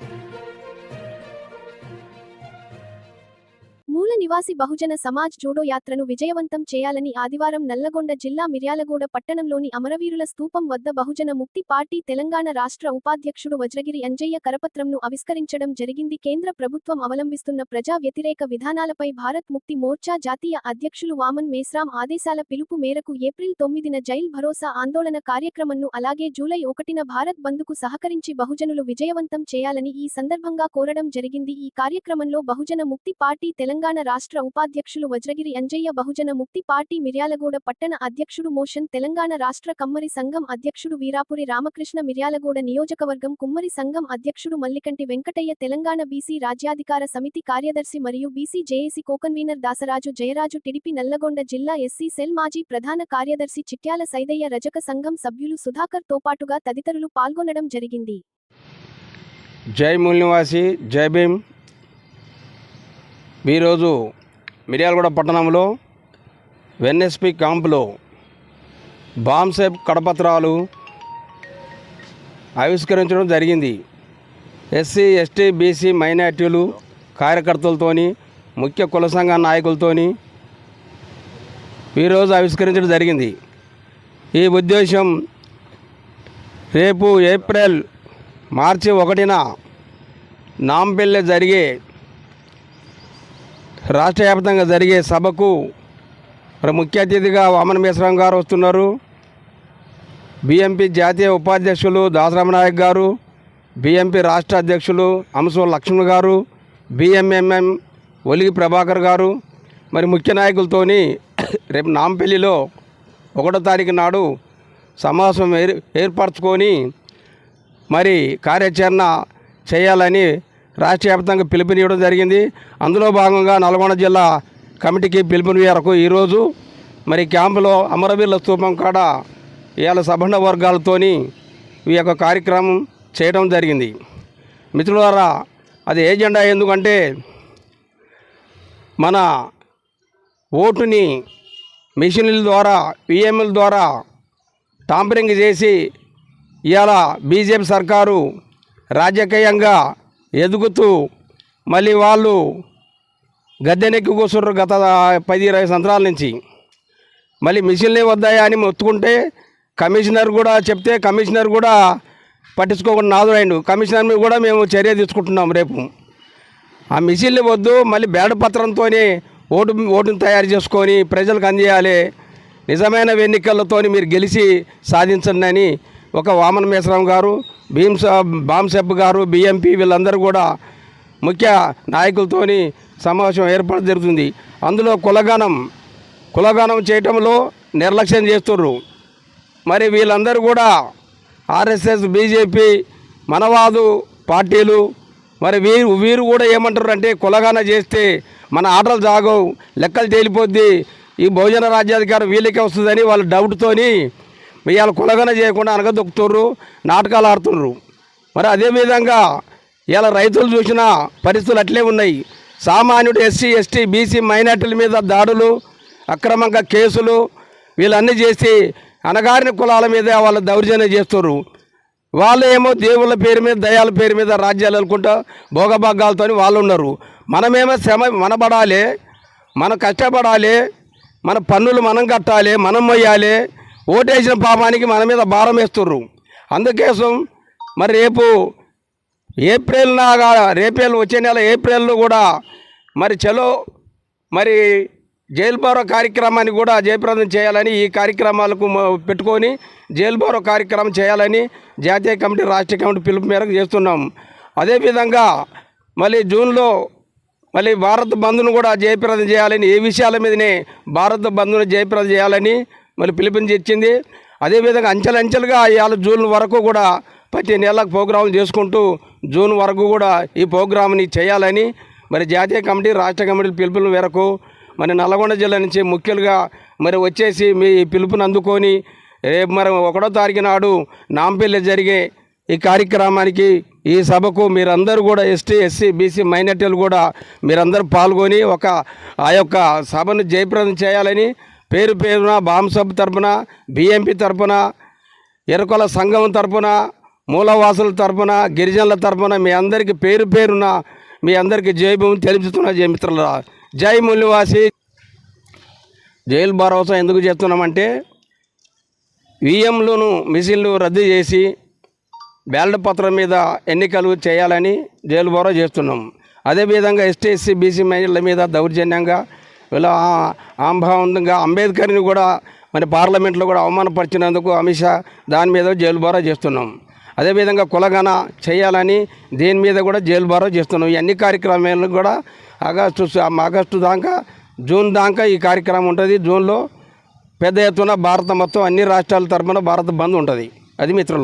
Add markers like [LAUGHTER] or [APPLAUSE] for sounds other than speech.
thank you నివాసి బహుజన సమాజ్ జోడో యాత్రను విజయవంతం చేయాలని ఆదివారం నల్లగొండ జిల్లా మిర్యాలగూడ పట్టణంలోని అమరవీరుల స్తూపం వద్ద బహుజన ముక్తి పార్టీ తెలంగాణ రాష్ట్ర ఉపాధ్యక్షుడు వజ్రగిరి అంజయ్య కరపత్రంను ఆవిష్కరించడం జరిగింది. కేంద్ర ప్రభుత్వం అవలంబిస్తున్న ప్రజా వ్యతిరేక విధానాలపై భారత్ ముక్తి మోర్చా జాతీయ అధ్యక్షులు వామన్ మేస్రాం ఆదేశాల పిలుపు మేరకు ఏప్రిల్ తొమ్మిదిన జైల్ భరోసా ఆందోళన కార్యక్రమంను అలాగే జూలై ఒకటిన భారత్ బంద్కు సహకరించి బహుజనులు విజయవంతం చేయాలని ఈ సందర్భంగా కోరడం జరిగింది. ఈ కార్యక్రమంలో బహుజన ముక్తి పార్టీ తెలంగాణ రాష్ట్ర ఉపాధ్యక్షులు వజ్రగిరి అంజయ్య బహుజన ముక్తి పార్టీ మిర్యాలగూడ పట్టణ అధ్యక్షుడు మోషన్ తెలంగాణ రాష్ట్ర కమ్మరి సంఘం అధ్యక్షుడు వీరాపురి రామకృష్ణ మిర్యాలగూడ నియోజకవర్గం కుమ్మరి సంఘం అధ్యక్షుడు మల్లికంటి వెంకటయ్య తెలంగాణ బీసీ రాజ్యాధికార సమితి కార్యదర్శి మరియు BC JAC coconvener Dasaraju Jayaraju TDP Nalgonda జిల్లా ఎస్సీ సెల్ మాజీ ప్రధాన కార్యదర్శి చిట్యాల సైదయ్య రజక సంఘం సభ్యులు సుధాకర్ తోపాటుగా తదితరులు పాల్గొనడం జరిగింది. జై మూల్నివాసి జై భీమ్. ఈరోజు మిర్యాలగూడ పట్టణంలో ఎన్ఎస్పి క్యాంపులో బాంసేప్ కడపత్రాలు ఆవిష్కరించడం జరిగింది. ఎస్సీ ఎస్టీ బీసీ మైనార్టీలు కార్యకర్తలతోని ముఖ్య కుల సంఘ నాయకులతోని ఈరోజు ఆవిష్కరించడం జరిగింది. ఈ ఉద్దేశం రేపు ఏప్రిల్ మార్చి ఒకటిన నాంపల్లి జరిగే రాష్ట్ర వ్యాప్తంగా జరిగే సభకు మరి ముఖ్య అతిథిగా వామన మిశ్రం గారు వస్తున్నారు. బీఎంపీ జాతీయ ఉపాధ్యక్షులు దాసరామనాయక్ గారు బీఎంపీ రాష్ట్ర అధ్యక్షులు అంశం లక్ష్మణ్ గారు బిఎంఎంఎం ఒలిగి ప్రభాకర్ గారు. మరి ముఖ్య నాయకులతోని [COUGHS] రేపు నాంపల్లిలో ఒకటో తారీఖు నాడు సమావేశం ఏర్ ఏర్పరచుకొని మరి కార్యాచరణ చేయాలని రాష్ట్ర వ్యాప్తంగా పిలుపునివ్వడం జరిగింది. అందులో భాగంగా నల్గొండ జిల్లా కమిటీకి పిలుపుని మేరకు ఈరోజు మరి క్యాంపులో అమరవీరుల స్తూపం కాడ ఇవాళ సభన వర్గాలతోని ఈ యొక్క కార్యక్రమం చేయడం జరిగింది. మిత్రులారా అది ఏజెండా ఎందుకంటే మన ఓటుని మిషన్ల ద్వారా పిఎంఎల్ ద్వారా టాంపరింగ్ చేసి ఇవాళ బీజేపీ సర్కారు రాజకీయంగా ఎదుగుతూ మళ్ళీ వాళ్ళు గద్దెనెక్కి కూర్చుండ్రు గత పది ఇరవై సంవత్సరాల నుంచి. మళ్ళీ మిషన్లే వద్దాయా అని మొత్తుకుంటే కమిషనర్ కూడా చెప్తే కమిషనర్ కూడా పట్టించుకోకుండా నాదురైండు కమిషనర్ మీద కూడా మేము చర్య తీసుకుంటున్నాం రేపు. ఆ మిషన్లు వద్దు మళ్ళీ బ్యాడ్ పత్రంతోనే ఓటు ఓటును తయారు చేసుకొని ప్రజలకు అందజేయాలి నిజమైన ఎన్నికలతోని మీరు గెలిచి సాధించండి అని ఒక వామన మేశ్రామ్ గారు భీమ్స బాంసెప్ గారు బిఎంపి వీళ్ళందరూ కూడా ముఖ్య నాయకులతోని సమావేశం ఏర్పాటు జరుగుతుంది. అందులో కులగానం కులగానం చేయటంలో నిర్లక్ష్యం చేస్తుర్రు. మరి వీళ్ళందరూ కూడా ఆర్ఎస్ఎస్ బీజేపీ మనవాదు పార్టీలు మరి వీరు వీరు కూడా ఏమంటారు అంటే కులగాన చేస్తే మన ఆటలు జాగవు లెక్కలు తేలిపోద్ది ఈ భోజన రాజ్యాధికారం వీళ్ళకే వస్తుందని వాళ్ళ డౌట్తోని ఇవాళ కులగన చేయకుండా అనగదొక్కుతుర్రు నాటకాలు ఆడుతుర్రు. మరి అదేవిధంగా ఇలా రైతులు చూసిన పరిస్థితులు అట్లే ఉన్నాయి. సామాన్యుడు ఎస్సీ ఎస్టీ బీసీ మైనార్టీల మీద దాడులు అక్రమంగా కేసులు వీళ్ళన్నీ చేసి అనగారిన కులాల మీద వాళ్ళు దౌర్జన్యం చేస్తుర్రు. వాళ్ళు ఏమో దేవుళ్ళ పేరు మీద దయాల పేరు మీద రాజ్యాలు అనుకుంటా భోగభాగాలతో వాళ్ళు ఉన్నారు. మనమేమో శ్రమ మనబడాలి మనం కష్టపడాలి మన పన్నులు మనం కట్టాలి మనం మొయ్యాలి ఓటేసిన పాపానికి మన మీద భారం వేస్తుర్రు. అందుకోసం మరి రేపు ఏప్రిల్ నాగా రేపేళ్ళు వచ్చే నెల ఏప్రిల్లో కూడా మరి చలో మరి జైలు బారో కార్యక్రమాన్ని కూడా జయప్రదం చేయాలని ఈ కార్యక్రమాలకు పెట్టుకొని జైలు బారో కార్యక్రమం చేయాలని జాతీయ కమిటీ రాష్ట్ర కమిటీ పిలుపు మేరకు చేస్తున్నాం. అదేవిధంగా మళ్ళీ జూన్లో మళ్ళీ భారత్ బంద్ను కూడా జయప్రదం చేయాలని ఏ విషయాల మీదనే భారత్ బంద్ను జయప్రదం చేయాలని మళ్ళీ పిలుపునిచ్చింది అదేవిధంగా అంచెలంచెలుగా ఇవాళ జూన్ వరకు కూడా ప్రతి నెల ప్రోగ్రాంలు చేసుకుంటూ జూన్ వరకు కూడా ఈ ప్రోగ్రామ్ని చేయాలని మరి జాతీయ కమిటీ రాష్ట్ర కమిటీ పిలుపుల మేరకు మరి నల్లగొండ జిల్లా నుంచి ముఖ్యులుగా మరి వచ్చేసి మీ పిలుపుని అందుకొని రేపు మరి ఒకటో తారీఖు నాడు నాంపల్లి జరిగే ఈ కార్యక్రమానికి ఈ సభకు మీరందరూ కూడా ఎస్టీ ఎస్సీ బీసీ మైనార్టీలు కూడా మీరందరూ పాల్గొని ఒక ఆ యొక్క సభను జయప్రదం చేయాలని పేరు పేరున బాంసబ్ తరపున బిఎంపి తరపున ఎరుకొల సంఘం తరపున మూలవాసుల తరపున గిరిజనుల తరపున మీ అందరికీ పేరు పేరున మీ అందరికీ జయభూమి తెలుపుతున్నా జయ మిత్రుల జై మూల్యవాసి జైలు భరోసా ఎందుకు చేస్తున్నామంటే విఎంలను మిషన్లు రద్దు చేసి బ్యాలెట్ పత్రం మీద ఎన్నికలు చేయాలని జైలు బోరా చేస్తున్నాం. అదేవిధంగా ఎస్టీ ఎస్సీ బీసీ మహిళల మీద దౌర్జన్యంగా ఇలా ఆంభావంతంగా అంబేద్కర్ని కూడా మరి పార్లమెంట్లో కూడా అవమానపరిచినందుకు అమిత్ షా దాని మీద జైలు బారా చేస్తున్నాం. అదేవిధంగా కులగణ చేయాలని దీని మీద కూడా జైలు బారా చేస్తున్నాం. ఈ అన్ని కార్యక్రమాలను కూడా ఆగస్టు ఆగస్టు దాకా జూన్ దాకా ఈ కార్యక్రమం ఉంటుంది. జూన్లో పెద్ద ఎత్తున భారత మొత్తం అన్ని రాష్ట్రాల తరపున భారత బంద్ ఉంటుంది. అది మిత్రుల